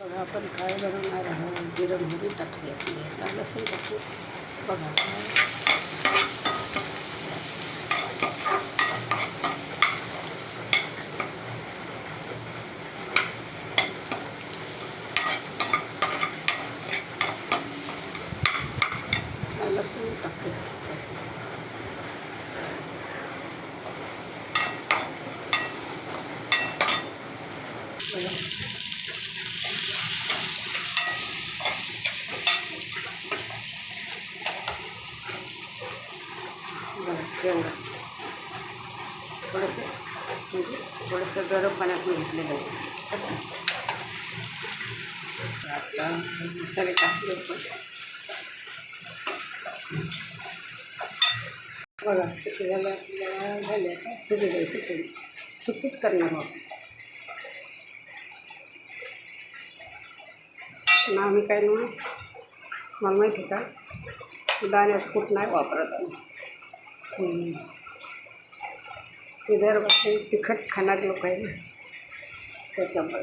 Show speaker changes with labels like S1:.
S1: बघा आपण काय बनवणार आहोत जिरं मोहरी टाकली आपली आता लसूण टाकू बघा लसूण टाकते बघा बरं तेवढं थोडंसं म्हणजे थोडंसं गरम पाण्यात मी घेतलेलं आपला मसाले टाकले बघा ते शिजायला आपल्याला झाले आता शिजू द्यायची थोडी. सुकीच करणार आहोत. ना आम्ही काय ना मला माहिती का? दाण्याचं कूट नाही वापरत आम्ही. विदर्भातले तिखट खाणारे लोक आहे ना त्याच्यामुळे